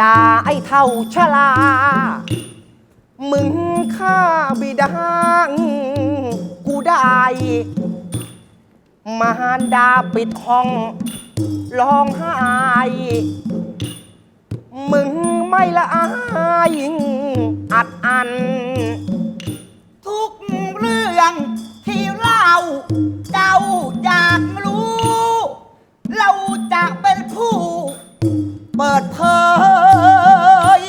ด่าไอ้เท่าชลา มึงฆ่าบิดากูได้ มารดาปิดห้องร้องไห้ มึงไม่ละอายอัดอัน ทุกเรื่องที่เล่าเจ้าอยากรู้ เราจะเป็นผู้ เปิดเผย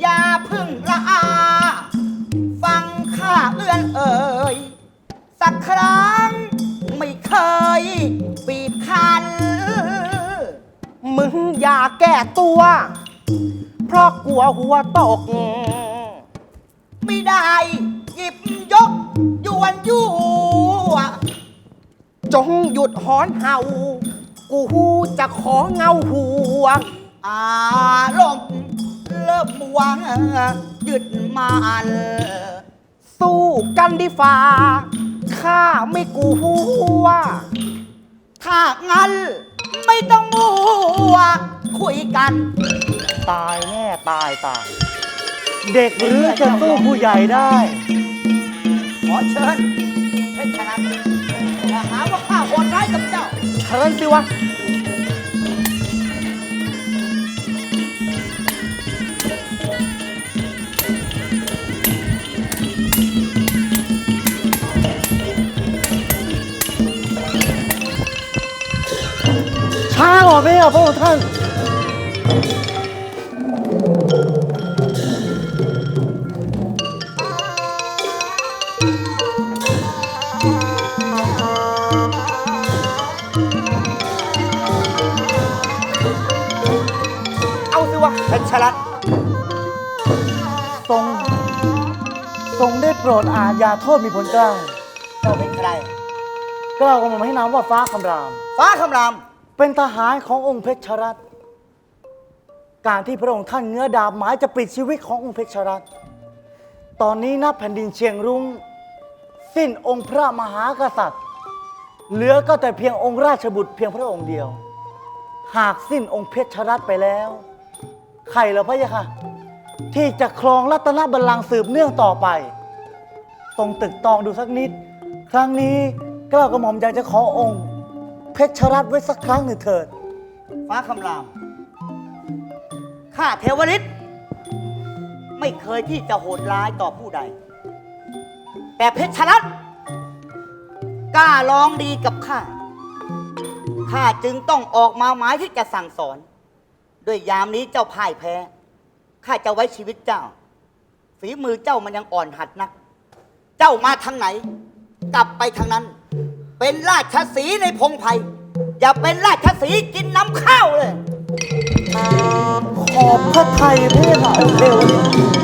อย่าพึ่งละอา ฟังข้าเอื้อนเอ่ย สักครั้งไม่เคยบีบคั้น มึงอย่าแก้ตัว เพราะกลัวหัวตก ไม่ได้หยิบยกยวนยั่วจงหยุดหอนเห่า กูจะขอเงาหัวอารมณ์เริ่มวางยึดมันสู้กันดีฟ้าข้าไม่กลัวถ้างั้นไม่ต้องมัวคุยกัน ตายแน่ตายตาย เด็กหรือจะสู้ผู้ใหญ่ได้ ขอเชิญเพชรชนะอย่าหาว่าข้าโหดร้ายกับเจ้า เชิญสิวะ ช้าก่อนไหมอะพระองค์ท่าน ชรชลัดทรง ทรงได้โปรดอาญาโทษมีผลกล้าวเจ้าเป็นใครกล้าวกระหม่อมให้นามว่าฟ้าคำราม ฟ้าคำราม เป็นทหารขององค์เพชรรัตน์การที่พระองค์ท่านเงื้อดาบหมายจะปิดชีวิตขององค์เพชรรัตน์ตอนนี้นับแผ่นดินเชียงรุง้งสิ้นองค์พระมหากษัตริย์ เหลือก็แต่เพียงองค์ราชบุตรเพียงพระองค์เดียว หากสิ้นองค์เพชรรัตน์ไปแล้ว ใครเหรอพระยะค่ะ ที่จะครองรัตนบัลลังก์สืบเนื่องต่อไปทรงตึกตองดูสักนิด ครั้งนี้กล้ากระหม่อมอยากจะขอองค์ เพชรรัตน์ไว้สักครั้งหนึ่งเถิด ฟ้าคำราม ข้าเทวฤทธิ์ไม่เคยที่จะโหดร้ายต่อผู้ใด แต่เพชรชลัดกล้าลองดีกับข้า ข้าจึงต้องออกมาหมายที่จะสั่งสอน ด้วยยามนี้เจ้าพ่ายแพ้ ข้าจะไว้ชีวิตเจ้า ฝีมือเจ้ามันยังอ่อนหัดนัก เจ้ามาทางไหน กลับไปทางนั้น เป็นราชสีห์ในพงไพ่อย่าเป็นราชสีห์กินน้ำข้าวเลย ขอบพระไทยพระยะค่ะองค์เทว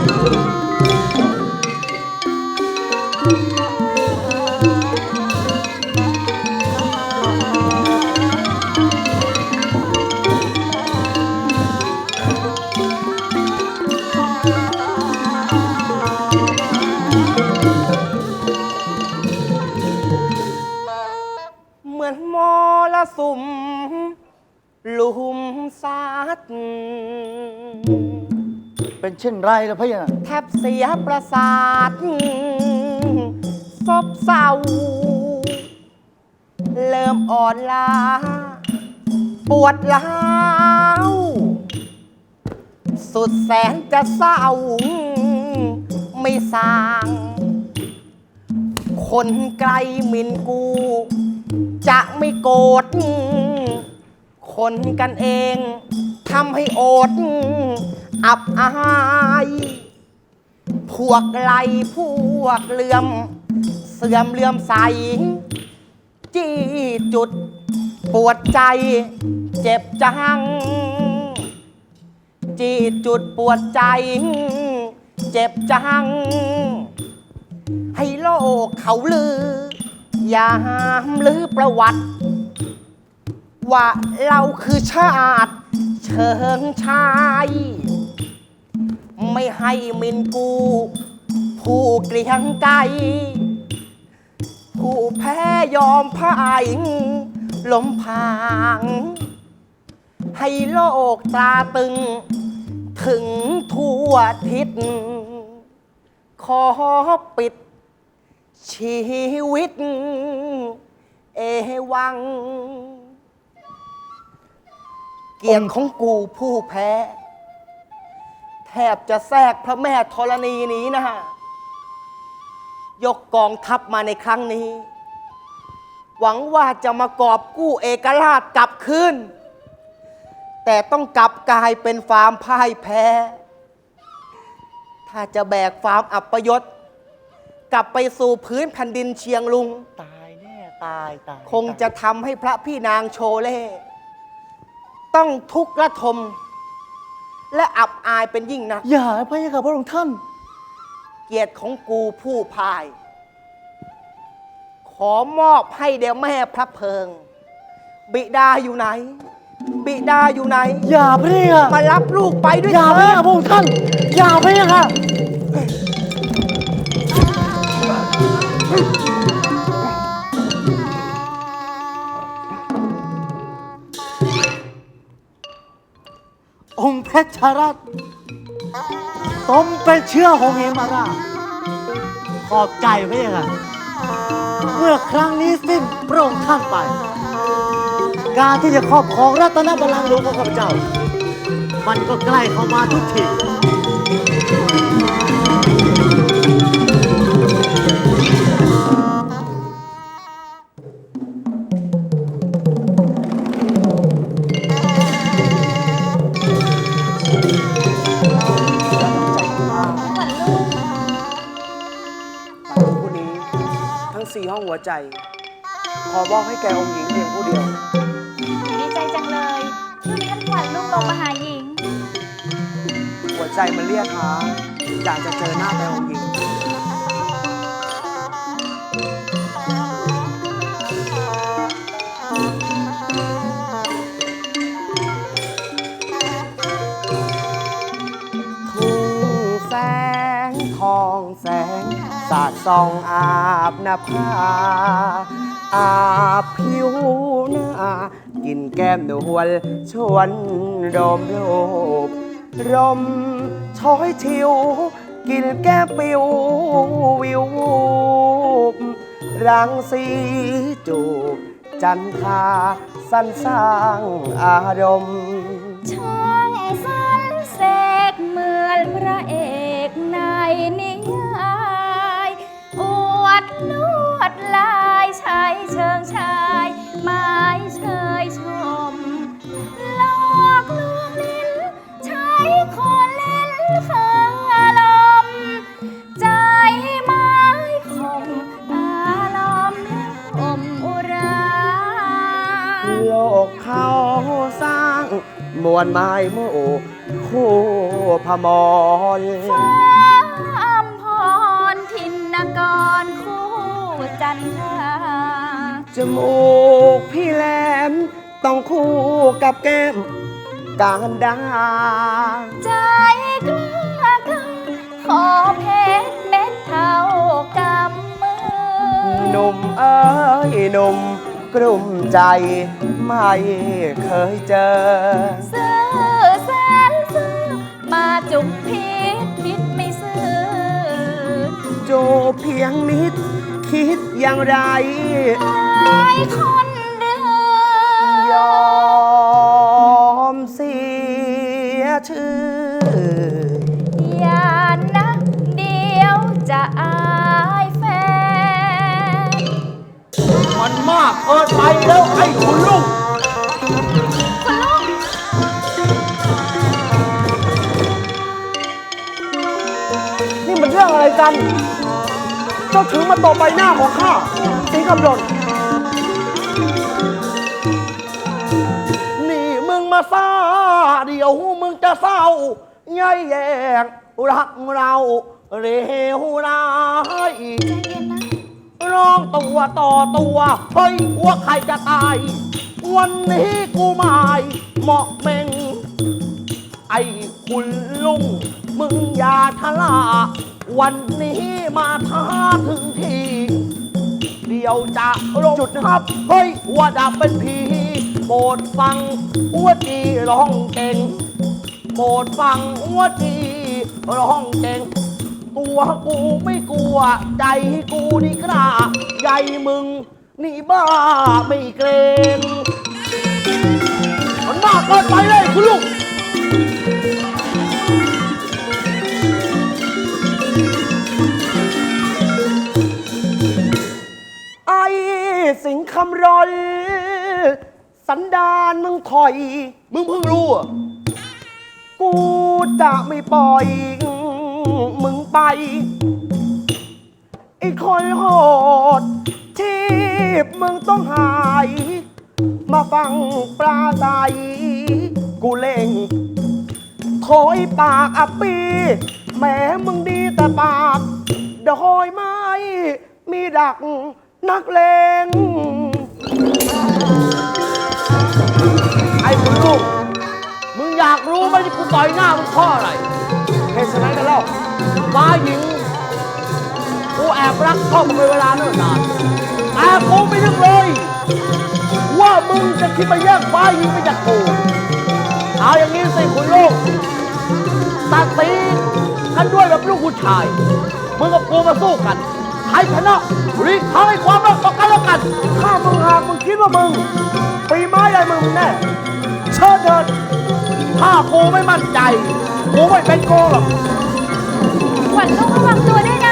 เช่นไรล่ะพะยะแทบเสียประสาทซบเศร้า เริ่มอ่อนล้า ปวดร้าวสุดแสนจะเศร้า ไม่สาง คนไกลหมินกู จะไม่โกรธคนกันเองทำให้โอด อับอายพวกไหลพวกเลื่อม เสื่อมเลื่อมใส จี้จุด ปวดใจ เจ็บจัง จีดจุดปวดใจ เจ็บจัง ให้โลกเขาลือ ยามลือประวัติ ว่าเราคือชาติ เชิงชาย ไม่ให้มินกู ผู้เกลียงไกลผู้แพ้ยอมพ่ายล้มพาง ให้โลกตราตึง ถึงทั่วทิศ ขอปิด ชีวิต เอวัง เกียรติของกูผู้แพ้ แทบจะแทรกพระแม่ธรณีนี้นะฮะ ยกกองทัพมาในครั้งนี้ หวังว่าจะมากอบกู้เอกราชกลับคืนแต่ต้องกลับกลายเป็นฟาร์มพ่ายแพ้ ถ้าจะแบกฟาร์มอัปยศ กลับไปสู่พื้นแผ่นดินเชียงลุง ตายแน่ตายตายคงจะทำให้พระพี่นางโชเล่ ต้องทุกข์ระทม และอับอายเป็นยิ่งนัก อย่าพระยาค่ะพระองค์ท่าน เกียรติของกูผู้พาย ขอมอบให้เดี๋ยวแม่พระเพิง บิดาอยู่ไหน บิดาอยู่ไหน อย่าพระยามารับลูกไปด้วยอย่าพเถิระยาดพระองค์ท่าน อย่าพระยาค่ะ เพชรรัตน์สมเป็นเชื่อของเหมาราขอบใจไว้ยังไงเมื่อครั้งนี้สิ้นพระองค์ท่านไป การที่จะครอบครองรัตนบัลลังก์หลวงของข้าพเจ้า มันก็ใกล้เข้ามาทุกที ห้องหัวใจ ขอมอบให้แกองค์หญิงเพียงผู้เดียว ดีใจจังเลยที่ท่านขวัญลูกลงมาหาหญิง หัวใจมันเรียกหาอยากจะเจอหน้าแกองค์หญิง สาดส่องอาบหน้าผาอาบผิวหน้ากินแก้มนวลชวนรมรูปรมช้อยทิว กินแก้มปิววิววรังสีจูบจันทาสันสร้างอารมณ์ช่างสรรเสกเหมือนพระเอกในนิย ลายชายเชิงชายไม้เชยชมหลอกลวงลิ้น ใช้คนเล่นเฟอลมใจไม้คมอารมณ์อมอุราโลกเขาสร้าง มวลไม้หมู่คู่พมรฟ้าอำพรทินนกรคู่จันทรา จมูกพี่แหลม ต้องคู่กับแก้มการดาใจกล้ากล้าขอเพชรเม็ดเท่ากำมือหนุ่มเอ้ยหนุ่มกลุ่มใจไม่เคยเจอ ซื้อแสนซื้อมาจุกพิษคิดไม่ซื้อจูบเพียงนิด คิดอย่างไรหลายคนเดือยอมเสียชื่อ อย่านะเดียวจะอายแฟน มันมากเกินไปแล้วไอ้คุณลุงนี่มันเรื่องอะไรกัน เจ้าถึงมาตบใบหน้าของข้าสีกำลนนี่ เศร้าย่ายแยงรักเราเร็วร้ายใจเย็นนะ ร้องตัวต่อตัวเฮ้ยหัวใครจะตาย วันนี้กูหมายเหมาะเมงไอ้คุณลุง มึงอย่าทะลา วันนี้มาท้าถึงที เดี๋ยวจะลงจุดนะครับ เฮ้ยหัวดับเป็นผีโปรดฟังหัวจีร้องเก่ง โปรดฟังหัวจีร้องเก่งตัวกูไม่กลัว ใจกูนี่กล้าใหญ่มึง นี่บ้าไม่เกรงมันมากเกินไปเลยคุณลุงไอ้สิงคำรอนสันดานมึงถอย มึงเพิ่งรู้อะ กูจะไม่ปล่อย มึงไป ไอ้คอยโหดที่มึงต้องหาย มาฟังปลาใสกูเล่งถอยปากอับปีแหม้มึงดีแต่ปากดอยไม้มีดักนักเลงไอ้คุณลูก อยากรู้ไหมที่กูต่อยหน้ามึงเพ่ออะไรเหตุไฉนกันเล่าฟ้าหญิง กูแอบรักชอบมึงเป็นเวลาเนิ่นนานแต่กูไม่นึกเลย ว่ามึงจะคิดมาแย่งฟ้าหญิงไปจากกูเอาอย่างนี้สิคุณลูกตัดสีกันด้วยแบบลูกผู้ชาย มึงกับกูมาสู้กันใครชนะรีกทางให้ความรักต่อกันแล้วกัน ถ้ามึงหากมึงคิดว่ามึงปีไม้ใหญ่มึงแน่เชิญเถิด ถ้ากูไม่มั่นใจ กูไม่เป็นโกหรอกขวัญลูกระวังตัวด้วยนะ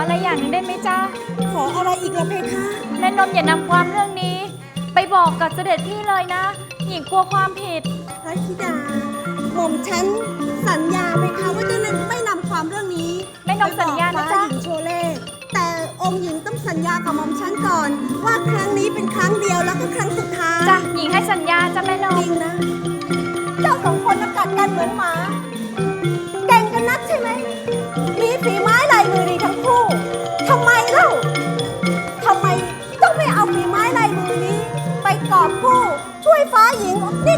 ออะไรอย่างหนึงได้ไหมจ๊ะขออะไรอีกล่ะเพคะแม่นมอย่านำความเรื่องนี้ ไปบอกกับเสด็จพี่เลยนะ หญิงกลัวความผิด พระธิดา หม่อมฉันสัญญาไหมคะว่าจะไม่นำความเรื่องนี้ไม่นำสัญญานะจ๊ะไปบอกฟ้หญิงโชเล่แต่องค์หญิงต้องสัญญากับหม่อมฉันก่อน ว่าครั้งนี้เป็นครั้งเดียวแล้วก็ครั้งสุดท้ายจ้ะหญิงให้สัญญาจ้ะแม่นจมริงนะ เจ้าสองคนน่ะกัดกันเหมือนหมา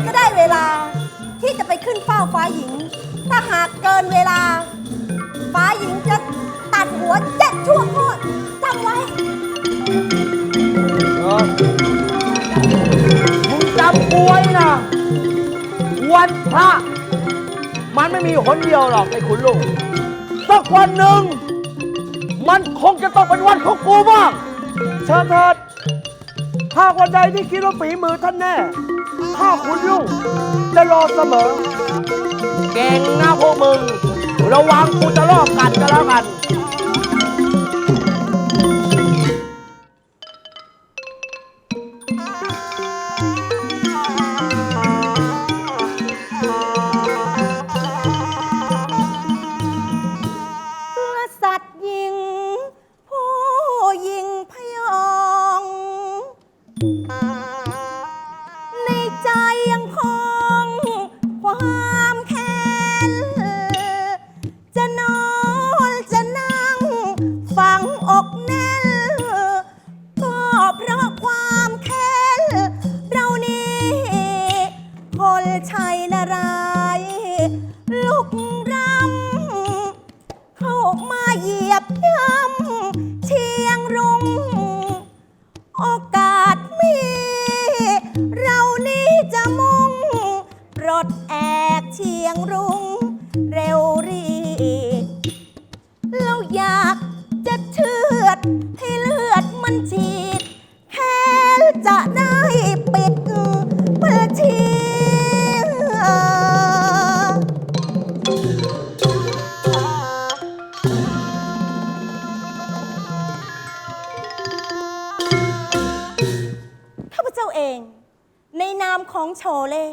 ก็ได้เวลา ที่จะไปขึ้นเฝ้าฟ้าหญิง ถ้าหากเกินเวลา ฟ้าหญิงจะตัดหัวเจ็ดชั่วโคตรจำไว้มึงจำกูไว้นะ วันพระ มันไม่มีหนเดียวหรอกไอ้ขุนลุงสักวันหนึ่ง มันคงจะต้องเป็นวันของกูบ้าง เชิญเถิดหากวันใดที่คิดว่าฝีมือท่านแน่ ข้าคุณลุงจะรอเสมอ เก่งนะพวกมึง ระวังกูจะลอบกัดก็แล้วกัน โชเล่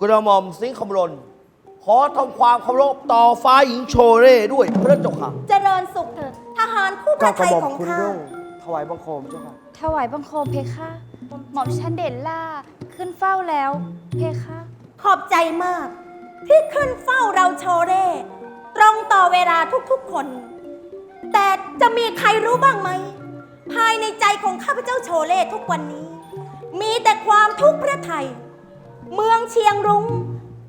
กระหม่อมสิงห์คำรณขอทำความเคารพต่อฟ้าหญิงโชเร่ด้วยพระเจ้าค่ะ เจริญสุขเถิดทหารคู่พเก้าระกไทระยหม่อมของคุณข้ารุ่งถวายบังคมเจ้าค่ะ ถวายบังคมเพคะหม่อมชันเด่นล่าขึ้นเฝ้าแล้วเพคะขอบใจมาก ที่ขึ้นเฝ้าเราโชเร่ตรงต่อเวลาทุกๆคน แต่จะมีใครรู้บ้างไหม ภายในใจของข้าพเจ้าโชเล่ทุกวันนี้ มีแต่ความทุกข์พระไทย เมืองเชียงรุง้ง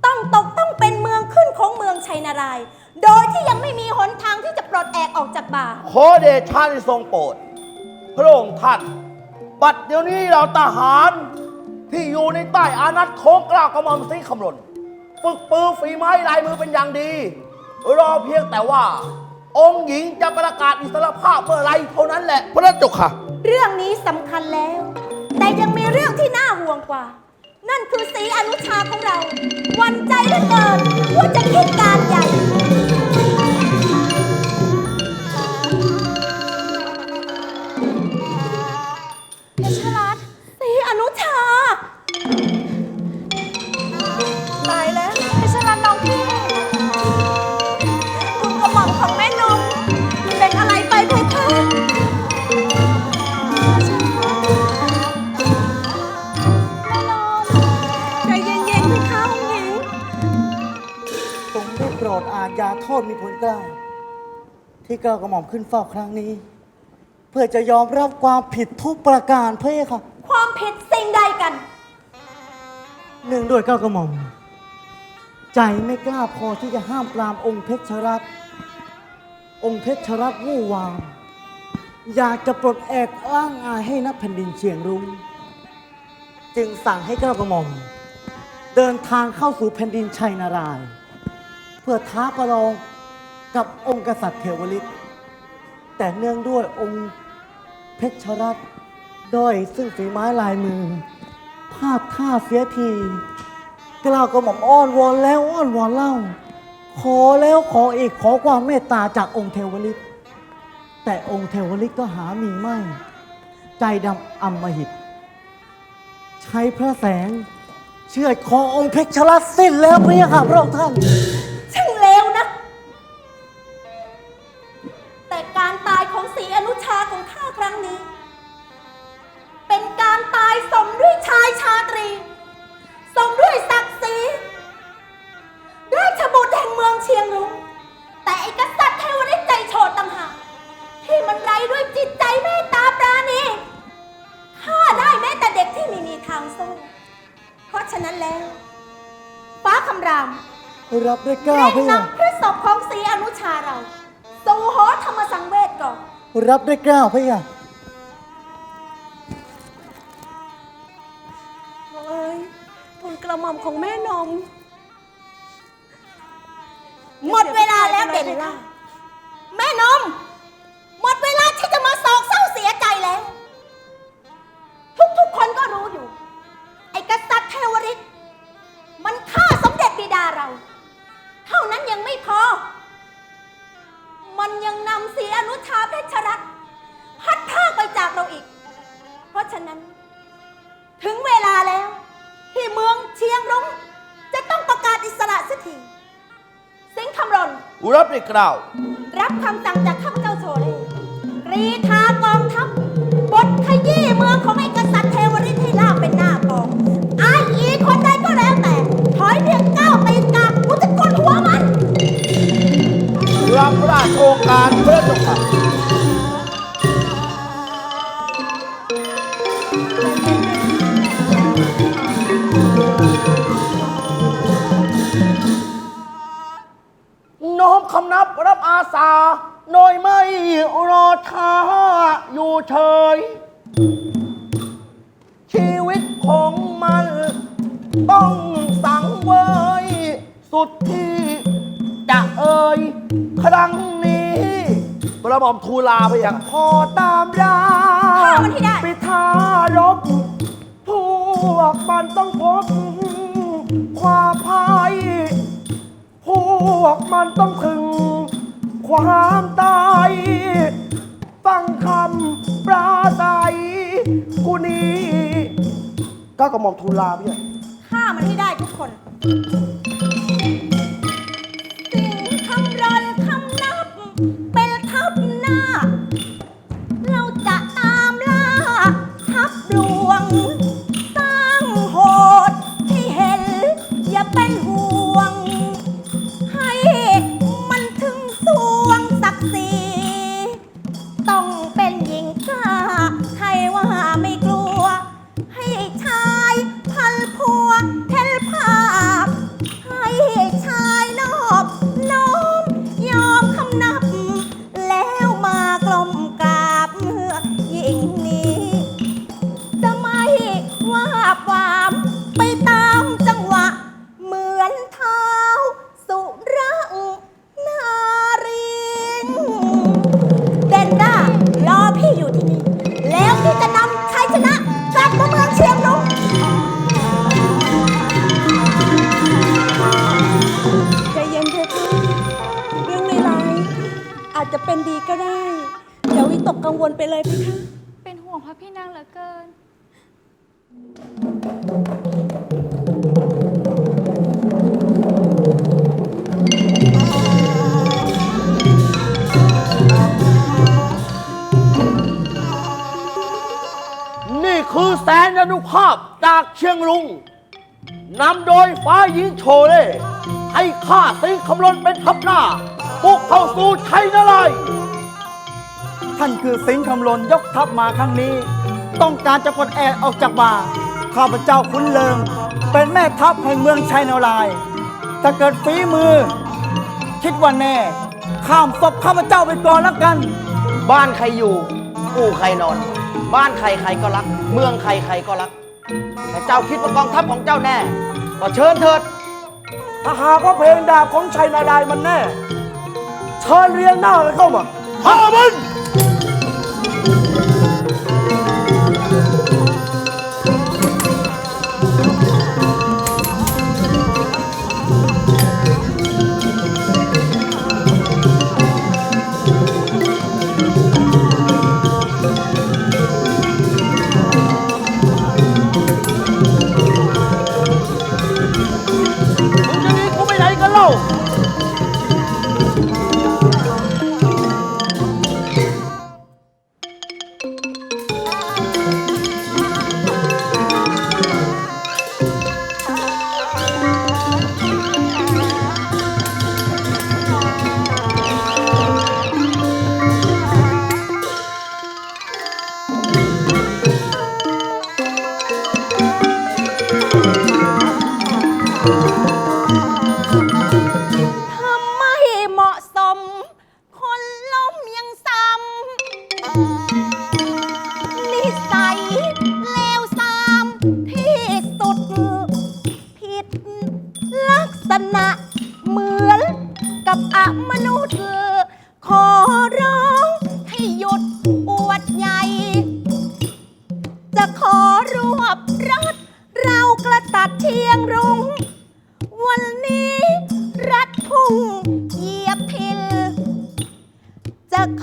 ต้องตกต้องเป็นเมืองขึ้นของเมืองชัยนารายณ์โดยที่ยังไม่มีหนทางที่จะปลดแอกออกจากบ่า ขอเดชะในทรงโปรด พระองค์ท่านบัดเดี๋ยวนี้เราทหารที่อยู่ในใต้อานัตโคกล้าวกระหม่อมสิงห์คำรณฝึกปืนฝีไม้ลายมือเป็นอย่างดี รอเพียงแต่ว่า องค์หญิงจะประกาศอิสรภาพเมื่อไรเท่านั้นแหละ พระเจ้าค่ะ เรื่องนี้สำคัญแล้ว แต่ยังมีเรื่องที่น่าห่วงกว่า นั่นคือสีอนุชาของเรา วันใจเหลือเกินว่าจะคิดการใหญ่เพชรรัตน์สีอนุชา อาญาโทษมีผลเกล้า ที่เกล้ากระหม่อมขึ้นเฝ้าครั้งนี้ เพื่อจะยอมรับความผิดทุกประการเพื่อค่ะ ความผิดสิ่งใดกันเนื่องด้วยเกล้ากระหม่อม ใจไม่กล้าพอที่จะห้ามปรามองค์เพชรรัตน์องค์เพชรรัตน์วู่วามอยากจะปลดแอกอ้างอายให้นักแผ่นดินเชียงรุง้งจึงสั่งให้เกล้ากระหม่อม เดินทางเข้าสู่แผ่นดินชัยนารายณ์เพื่อท้าประลองกับองค์กษัตริย์เทวฤทธิ์แต่เนื่องด้วยองค์เพชรรัตน์ด้อยซึ่งฝีไม้ลายมือพลาดท่าเสียที กล่าวกระหม่อมอ้อนวอนแล้วอ้อนวอนเล่า ขอแล้วขออีกขอความเมตตาจากองค์เทวฤทธิ์แต่องค์เทวฤทธิ์ก็หามีไม่ ใจดำอำมหิต ใช้พระแสงเชื่อดคอองค์เพชรรัตน์สิ้นแล้วพระยาค่ะพระองค์ท่านะฉะนั้นแล้ว ฟ้าคำรามรับด้วยเกล้าเร่งพระยานำพระศพของศรีอนุชาเราสู่หอธรรมสังเวชก่อน รับด้วยเกล้าพระยาเฮ้ยทุนกระหม่อมของแม่นม หมดเวลาแล้วเด่นล่าแม่นม หมดเวลาที่จะมาโศกเศร้าเสียใจแล้ว ทุกๆคนก็รู้อยู่ไอ้กษัตริย์เทวฤทธิ์มันฆ่าสมเด็จบิดาเรา เท่านั้นยังไม่พอ มันยังนำสีอนุชาเพชรรัตน์พัดพรากไปจากเราอีก เพราะฉะนั้น ถึงเวลาแล้ว ที่เมืองเชียงรุ้งจะต้องประกาศอิสระสักทีสิงห์คำรณอุรับด้วยเกล้าวรับคำสั่งจากข้าพเจ้าโชเล่กรีธากองทัพบทขยี้เมืองของไอ้กษัตริย์เท เป็นหน้ากองไอ้อีคนใดก็แล้วแต่ ถอยเพียงก้าวตีนกากูจะกดหัวมัน รับราชโองการพระเจ้าค่ะน้อมคำนับรับอาสา โดยไม่รอช้าอยู่เฉย ชีวิตของมัน ต้องสังเวยสุดที่จะเอ่ยครั้งนี้กระหม่อมทูลาไปอย่างพอตามราฆ่ามันให้ได้ ไปทารบพวกมันต้องพบความพ่าย พวกมันต้องถึง ความตาย ฟังคำปราศัย กูนี้ก็กระหม่อมทูลลาพี่อะฆ่ามันให้ได้ทุกคน สิ่งคำรอนคำนับ เป็นทับหน้า เราจะตามล่า ทับดวง สร้างโหดที่เห็น อย่าเป็นห่วง ให้มันถึงสวงศักดิ์ศรีต้องเป็น ห่วงพระพี่นางเหลือเกิน นี่คือแสนอนุภาพจากเชียงรุงนำโดยฟ้ายิงโชเล่ให้ข้าสิงคำลนเป็นทัพหน้าบุกเข้าสู่ชัยนารายณ์ ท่านคือสิงห์คำลนยกทัพมาครั้งนี้ ต้องการจะปลดแอกออกจากบ่า ข้าพเจ้าขุนเลิง เป็นแม่ทัพแห่งเมืองชัยนารายณ์ถ้าเกิดฝีมือ คิดว่าแน่ ข้ามศพข้าพเจ้าไปก่อนแล้วกัน บ้านใครอยู่อู่ใครนอน บ้านใครใครก็รัก เมืองใครใครก็รัก แต่เจ้าคิดว่ากองทัพของเจ้าแน่ ก็เชิญเถิด ถ้าหากว่าเพลงดาบของชัยนารายณ์มันแน่ เชิญเรียงหน้าเลยเข้ามา ข้ามัน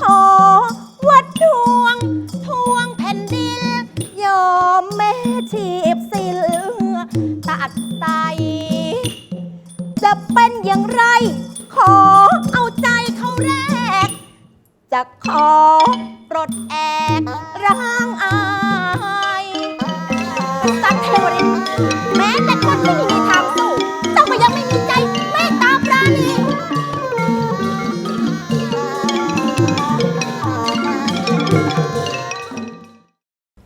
ขอ วัดดวง ทวงแผ่นดิน ยอมแม่ชีบสิลตัดไต จะเป็นอย่างไร ขอเอาใจเขาแรก จะขอปลดแอกร่างอา